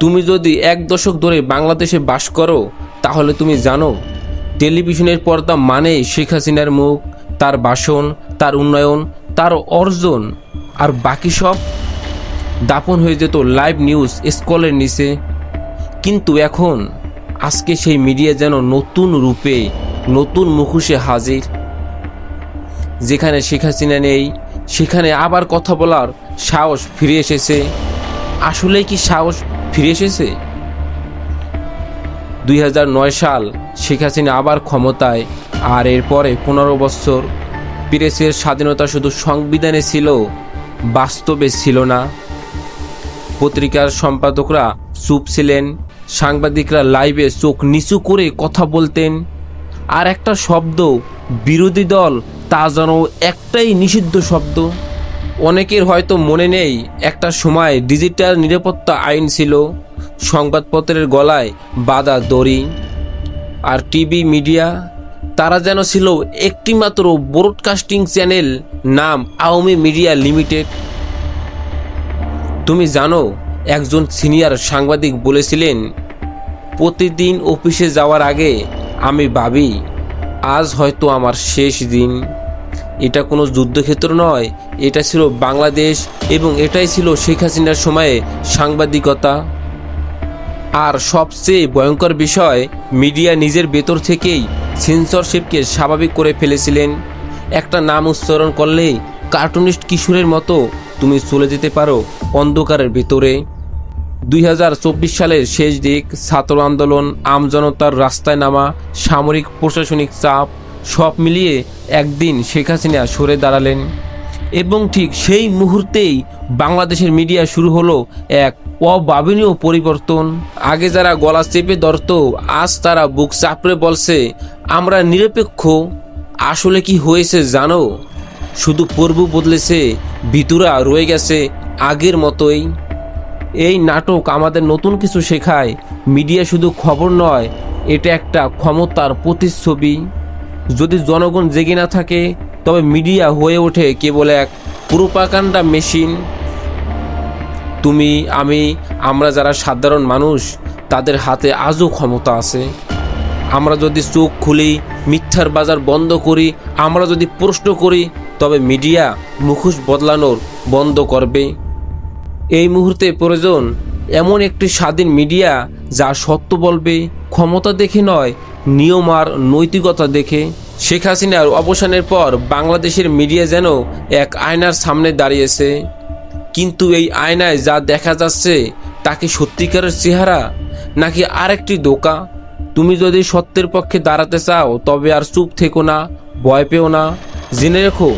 তুমি যদি এক দশক ধরে বাংলাদেশে বাস করো, তাহলে তুমি জানো, টেলিভিশনের পর্দা মানে শেখ হাসিনার মুখ, তার বাসন তার উন্নয়ন, তার অর্জন। আর বাকি সব দাপন হয়ে যেত লাইভ নিউজ স্কলের নিচে। কিন্তু এখন, আজকে সেই মিডিয়া যেন নতুন রূপে, নতুন মুখোশে হাজির। যেখানে শেখ হাসিনা নেই সেখানে আবার কথা বলার সাহস ফিরে এসেছে। আসলেই কি সাহস ফিরে এসেছে? দুই হাজার নয় সাল শেখ হাসিনা আবার ক্ষমতায়, আর এরপরে পনেরো বছর প্রেসের স্বাধীনতা শুধু সংবিধানে ছিল, বাস্তবে ছিল না। পত্রিকার সম্পাদকরা চুপ ছিলেন, সাংবাদিকরা লাইভে চোখ নিচু করে কথা বলতেন, আর একটা শব্দ বিরোধী দল তা যেন একটাই নিষিদ্ধ শব্দ। অনেকের হয়তো মনে নেই, একটা সময় ডিজিটাল নিরাপত্তা আইন ছিল, সংবাদপত্রের গলায় বাধা দড়ি আর টিভি মিডিয়া। তারা যেন ছিল একটিমাত্র ব্রডকাস্টিং চ্যানেল নাম আওয়ামী মিডিয়া লিমিটেড। তুমি জানো, একজন সিনিয়র সাংবাদিক বলেছিলেন, প্রতিদিন অফিসে যাওয়ার আগে আমি ভাবি, আজ হয়তো আমার শেষ দিন। এটা কোনো যুদ্ধক্ষেত্র নয়, এটা ছিল বাংলাদেশ এবং এটাই ছিল শেখ হাসিনার সময়ে সাংবাদিকতা। আর সবচেয়ে ভয়ঙ্কর বিষয়, মিডিয়া নিজের ভেতর থেকেই সেন্সরশিপকে স্বাভাবিক করে ফেলেছিলেন। একটা নাম উচ্চারণ করলেই কার্টুনিস্ট কিশোরের মতো তুমি চলে যেতে পারো অন্ধকারের ভেতরে। দুই হাজার চব্বিশ সালের শেষ দিক, ছাত্র আন্দোলন আমজনতার রাস্তায় নামা, সামরিক প্রশাসনিক চাপ সব মিলিয়ে একদিন শেখ হাসিনা সরে দাঁড়ালেন। এবং ঠিক সেই মুহূর্তেই বাংলাদেশের মিডিয়া শুরু হলো এক অভাবনীয় পরিবর্তন। আগে যারা গলা চেপে ধরত, আজ তারা বুক চাপড়ে বলছে, আমরা নিরপেক্ষ। আসলে কি হয়েছে জানো? শুধু পর্ব বদলেছে, ভিতুরা রয়ে গেছে আগের মতোই। এই নাটক আমাদের নতুন কিছু শেখায়। মিডিয়া শুধু খবর নয়, এটা একটা ক্ষমতার প্রতিচ্ছবি। যদি জনগণ জেগে না থাকে, তবে মিডিয়া হয়ে ওঠে কেবল এক প্রোপাকাণ্ডা মেশিন। তুমি, আমি, আমরা যারা সাধারণ মানুষ, তাদের হাতে আজও ক্ষমতা আছে। আমরা যদি চোখ খুলি, মিথ্যার বাজার বন্ধ করি, আমরা যদি প্রশ্ন করি, তবে মিডিয়া মুখোশ বদলানোর বন্ধ করবে। এই মুহূর্তে প্রয়োজন এমন একটি স্বাধীন মিডিয়া যা সত্য বলবে, ক্ষমতা দেখে নয়, নিয়ম আর নৈতিকতা দেখে। শেখ হাসিনার অবসানের পর বাংলাদেশের মিডিয়া যেন এক আয়নার সামনে দাঁড়িয়েছে। কিন্তু এই আয়নায় যা দেখা যাচ্ছে তাকে সত্যিকারের চেহারা, নাকি আরেকটি দোকা তুমি যদি সত্যের পক্ষে দাঁড়াতে চাও, তবে আর চুপ থেকো না, ভয় পেও না। জেনে রেখো,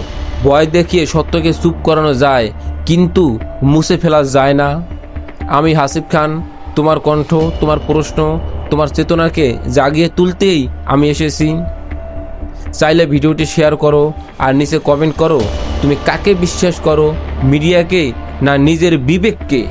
ভয় দেখিয়ে সত্যকে চুপ করানো যায়, কিন্তু মুছে ফেলা যায় না। আমি হাসিব খান, তোমার কণ্ঠ, তোমার প্রশ্ন, তোমার চেতনাকে জাগিয়ে তুলতেই আমি এসেছি। চাইলে ভিডিওটি শেয়ার করো আর নিচে কমেন্ট করো, তুমি কাকে বিশ্বাস করো, মিডিয়াকে না নিজের বিবেককে?